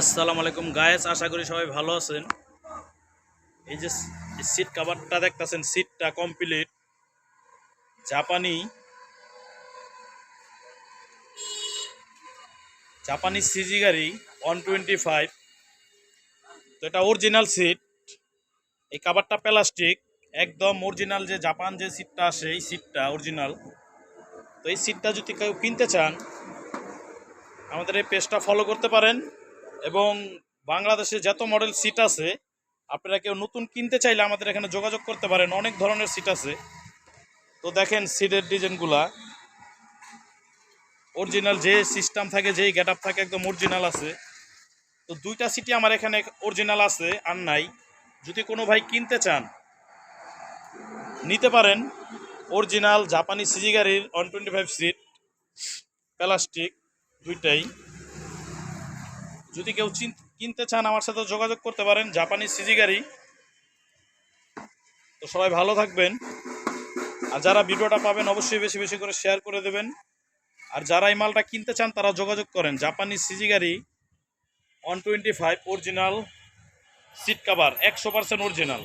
আসসালামু আলাইকুম গায়েস আশা করি সবাই ভালো আছেন। এই যে সিট কাভারটা দেখতেছেন সিটটা কমপ্লিট জাপানি জাপানি সিজি গাড়ি ওয়ান টোয়েন্টি ফাইভ তো এটা অরিজিনাল সিট এই কাভারটা প্লাস্টিক একদম অরিজিনাল যে জাপান যে সিটটা আসে, এই সিটটা অরিজিনাল তো এই সিটটা যদি কেউ কিনতে চান, আমাদের এই পেজটা ফলো করতে পারেন। এবং বাংলাদেশে যত মডেল সিট আছে, আপনারা কেউ নতুন কিনতে চাইলে আমাদের এখানে যোগাযোগ করতে পারেন। অনেক ধরনের সিট আছে। তো দেখেন সিটের ডিজাইনগুলা অরিজিনাল যে সিস্টেম থাকে, যেই গেট আপ থাকে, একদম অরিজিনাল আছে। তো দুইটা সিটি আমার এখানে অরিজিনাল আছে, আর নাই। যদি কোনো ভাই কিনতে চান, নিতে পারেন। অরিজিনাল জাপানি সিজি গাড়ির one twenty five seat plastic দুইটাই। যদি কেউ কিনতে চান আমার সাথে যোগাযোগ করতে পারেন। জাপানি সিজি গাড়ি। তো সবাই ভালো থাকবেন। আর যারা ভিডিওটা পাবেন, অবশ্যই বেশি বেশি করে শেয়ার করে দেবেন। আর যারা এই মালটা কিনতে চান, তারা যোগাযোগ করেন। জাপানি সিজি গাড়ি one twenty five original seat cover একশো পার্সেন্ট অরিজিনাল